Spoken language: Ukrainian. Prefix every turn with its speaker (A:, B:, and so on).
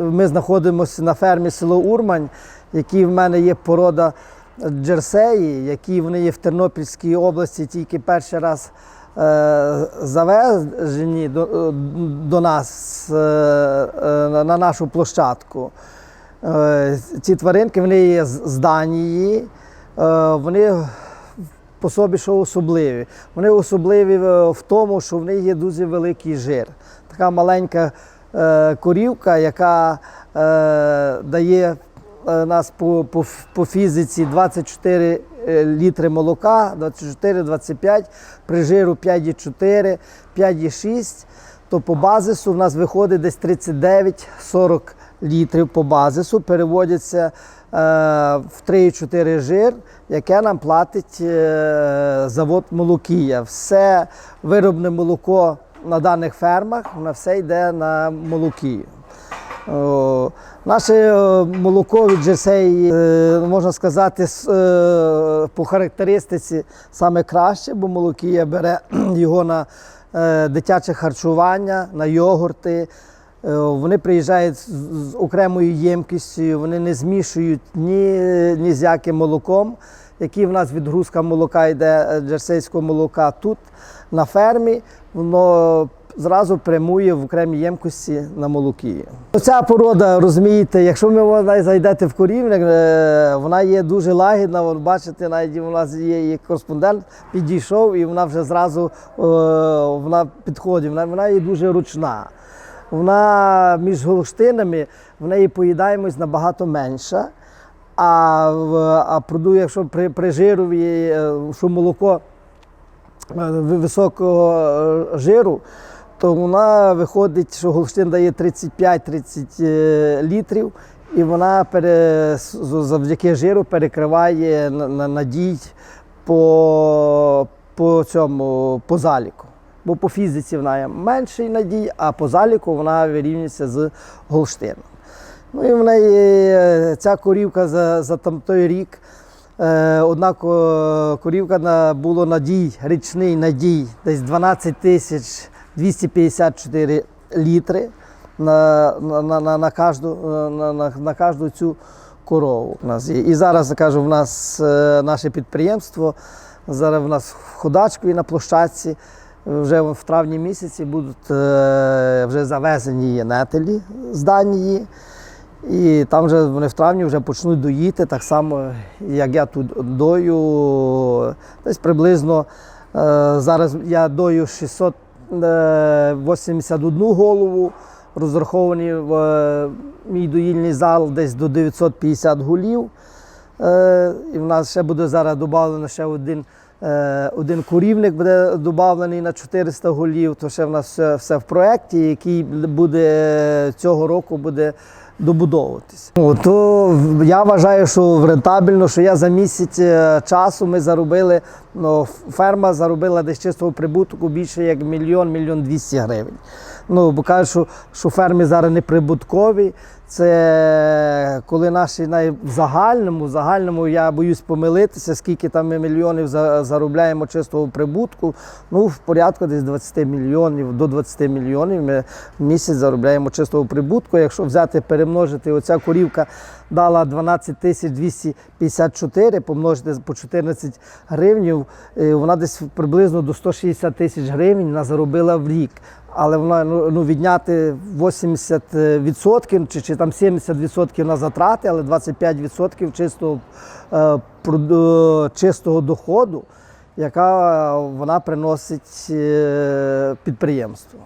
A: Ми знаходимося на фермі село Урмань, які в мене є порода джерсеї, які вони є в Тернопільській області тільки перший раз е, завезені до, е, до нас е, е, на- на нашу площадку. Е, ці тваринки вони є з Данії, е, вони по собі що особливі. Вони особливі в тому, що в них є дуже великий жир. Така маленька корівка, яка е, дає е, нас по, по, по фізиці 24 е, літри молока, 24-25, при жиру 5,4, 5,6, то по базису в нас виходить десь 39-40 літрів по базису, переводяться е, в 3,4 жир, яке нам платить е, завод Молокія. Все виробне молоко на даних фермах, на все йде на Молокію. Наше молоко від Джерсей, е, можна сказати, е, по характеристиці саме краще, бо молокія бере його на е, дитяче харчування, на йогурти. Вони приїжджають з окремою ємкістю, вони не змішують ні, ні з яким молоком, який в нас відгрузка молока йде джерсейського молока тут на фермі, воно зразу прямує в окремій ємкості на молокі. Ця порода, розумієте, якщо ви вона зайдете в корівник, е, вона є дуже лагідна. От бачите, навіть у нас є кореспондент, підійшов, і вона вже зразу е, вона підходить. Вона, вона є дуже ручна. Вона між голштинами в неї поїдаємось набагато менша. А, а продує, якщо при, при жирові, е, що молоко високого е, жиру, то вона виходить, що Голштин дає 35-30 е, літрів, і вона завдяки жиру перекриває на- на- надій по, по цьому по заліку. Бо по фізиці вона є менший надій, а по заліку вона вирівнюється з Голштином. Ну і в неї е, ця корівка за, за там той рік. Е, одна ко- корівка було надій, річний надій, десь 12 тисяч 254 літри на, на, на, на, на, е, на, на, на кожну цю корову. У нас є. І зараз кажу, в нас е, наше підприємство, зараз в нас в Ходачкові на площадці. Вже в травні місяці будуть е, вже завезені є нетелі з Данії. І там вже вони в травні вже почнуть доїти, так само, як я тут дою. Десь приблизно е, зараз я дою 681 голову, розрахований в е, мій доїльний зал десь до 950 голів. Е, і в нас ще буде зараз додано ще один, е, один корівник буде додавлений на 400 голів. То ще в нас все, все в проєкті, який буде цього року буде добудовуватись. Ну, то я вважаю, що рентабельно, що я за місяць е, часу ми заробили, ну, ферма заробила десь чистого прибутку більше як мільйон, мільйон двісті гривень. Ну, бо кажуть, що, що ферми зараз не прибуткові. Це коли наші най... в загальному, в загальному я боюсь помилитися, скільки там ми мільйонів за- заробляємо чистого прибутку. Ну, в порядку десь 20 мільйонів до 20 мільйонів ми в місяць заробляємо чистого прибутку. Якщо взяти, перемножити, оця корівка дала 12 тисяч 254, помножити по 14 гривнів, е, вона десь приблизно до 160 тисяч гривень вона заробила в рік. Але вона ну, ну, відняти 80% чи, чи там 70% на затрати, але 25% чистого, е, проду- чистого доходу, яка вона приносить е, підприємству.